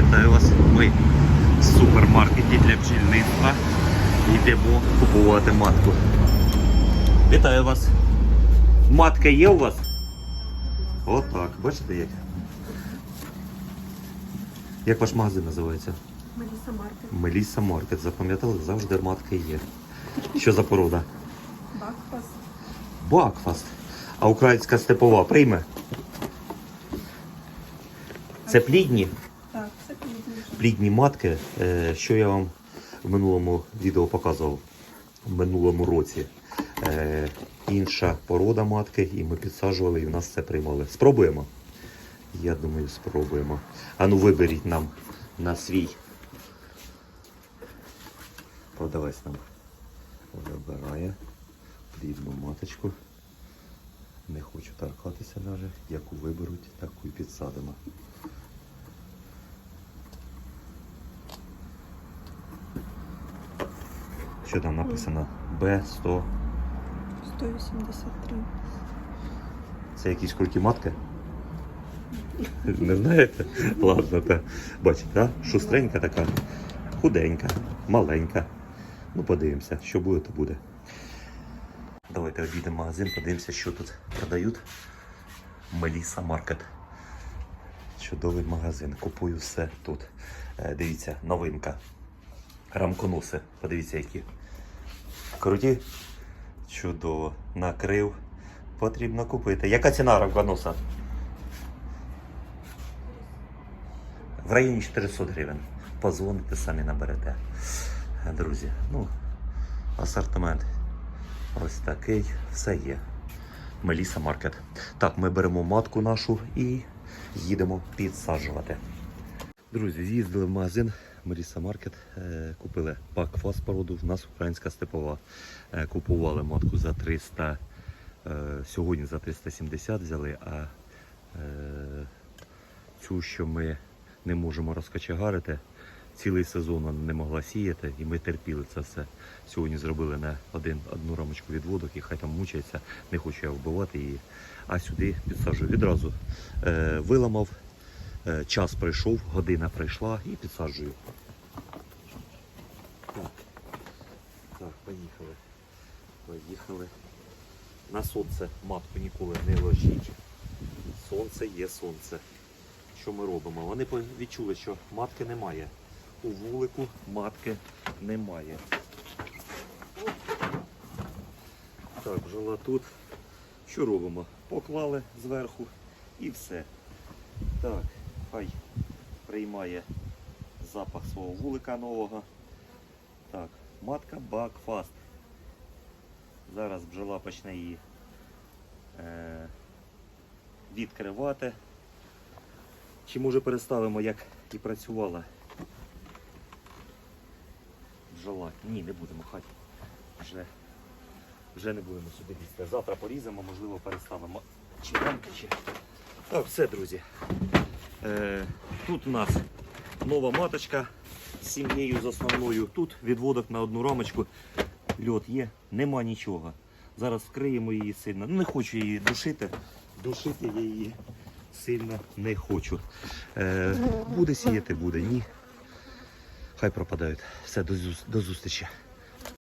Вітаю вас. Ми в супермаркеті для бджільництва. Йдемо купувати матку. Вітаю вас. Матка є у вас? Отак, бачите як? Як ваш магазин називається? Меліса Маркет, Меліса Маркет. Запам'ятали, завжди матка є. Що за порода? Бакфас, Бакфаст. А українська степова прийме? Це плідні? Так, плідні матки, е, що я вам в минулому відео показував, в минулому році. Е, Інша порода матки, і ми підсаджували, і в нас це приймали. Спробуємо? Я думаю, спробуємо. А ну виберіть нам на свій. Продавець нам вибирає плідну маточку. Не хочу торкатися навіть. Яку виберуть, таку і підсадимо. Що там написано? Б100. 183. Це якісь круті матки? Не знаєте? Ладно, та бачите, а? шустренька така, худенька, маленька. Ну, подивимося, що буде, то буде. Давайте обійдемо магазин, подивимося, що тут продають. Меліса Маркет. Чудовий магазин. Купую все тут. Е, Дивіться, новинка. Рамконоси. Подивіться, які. Круті. Чудово. Накрив. Потрібно купити. Яка ціна рамконоса? В районі 400 гривень. Позвоните, самі наберете. Друзі, ну, асортимент ось такий. Все є. Меліса Маркет. Так, ми беремо матку нашу і їдемо підсаджувати. Друзі, з'їздили в магазин Меліса Маркет, е, купили пак фосфороду, в нас українська степова. Е, Купували матку за 300, е, сьогодні за 370 взяли, а цю, що ми не можемо розкочегарити, цілий сезон не могла сіяти, і ми терпіли це все. Сьогодні зробили на один, одну рамочку відводок, і хай там мучається, не хочу я вбивати її. А сюди підсаджую відразу. Виламав, час прийшов, година прийшла і підсаджую. Так, так, поїхали. Поїхали. На сонце матку ніколи не ложіть. Сонце є сонце. Що ми робимо? Вони відчули, що матки немає. У вулику матки немає. Так, бджола тут. Що робимо? Поклали зверху і все. Так, хай приймає запах свого вулика нового. Так, матка Бакфаст. Зараз бджола почне її е, відкривати. Чи може переставимо, як і працювала бджола? Ні, не будемо, хай. Вже, вже не будемо сюди лізти. Завтра поріземо, можливо, переставимо. Чи рамки, чи. Так, все, друзі. Е, тут у нас нова маточка з сім'єю з основною. Тут відводок на одну рамочку. Льот є, нема нічого. Зараз вкриємо її сильно. Не хочу її душити. Душити я її сильно не хочу. Е, буде сіяти, буде, ні. Хай пропадають. Все, до зустрічі.